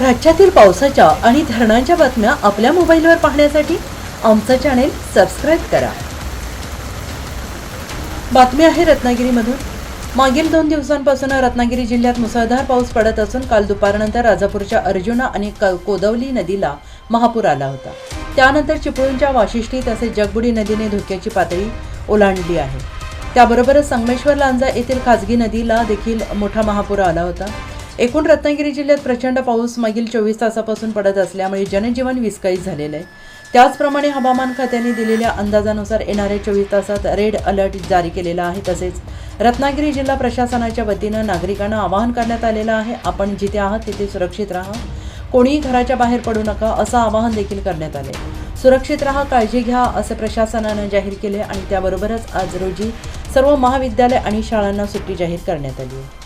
राज्यातील पावसाच्या आणि धरणांच्या बातम्या आपल्या मोबाईलवर पाहण्यासाठी आमचं चॅनेल सबस्क्राईब करा. बातमी आहे रत्नागिरीमधून. मागील दोन दिवसांपासून रत्नागिरी जिल्ह्यात मुसळधार पाऊस पडत असून काल दुपारनंतर राजापूरच्या अर्जुना आणि क- कोदवली नदीला महापूर आला होता. त्यानंतर चिपळूणच्या वाशिष्ठी तसेच जगबुडी नदीने धोक्याची पातळी ओलांडली आहे. त्याबरोबरच संगमेश्वर लांजा येथील खाजगी नदीला देखील मोठा महापूर आला होता. एकूण रत्नागिरी जिल्ह्यात प्रचंड पाऊस मागील चोवीस तासापासून पडत असल्यामुळे जनजीवन विस्कळीत झालेलं आहे. त्याचप्रमाणे हवामान खात्याने दिलेल्या अंदाजानुसार येणाऱ्या चोवीस तासात रेड अलर्ट जारी केलेला आहे. तसेच रत्नागिरी जिल्हा प्रशासनाच्या वतीनं नागरिकांना आवाहन करण्यात आलेलं आहे. आपण जिथे आहात तिथे सुरक्षित राहा. कोणीही घराच्या बाहेर पडू नका असं आवाहन देखील करण्यात आले सुरक्षित राहा काळजी घ्या असे प्रशासनानं जाहीर केले आणि त्याबरोबरच आज रोजी सर्व महाविद्यालय आणि शाळांना सुट्टी जाहीर करण्यात आली आहे.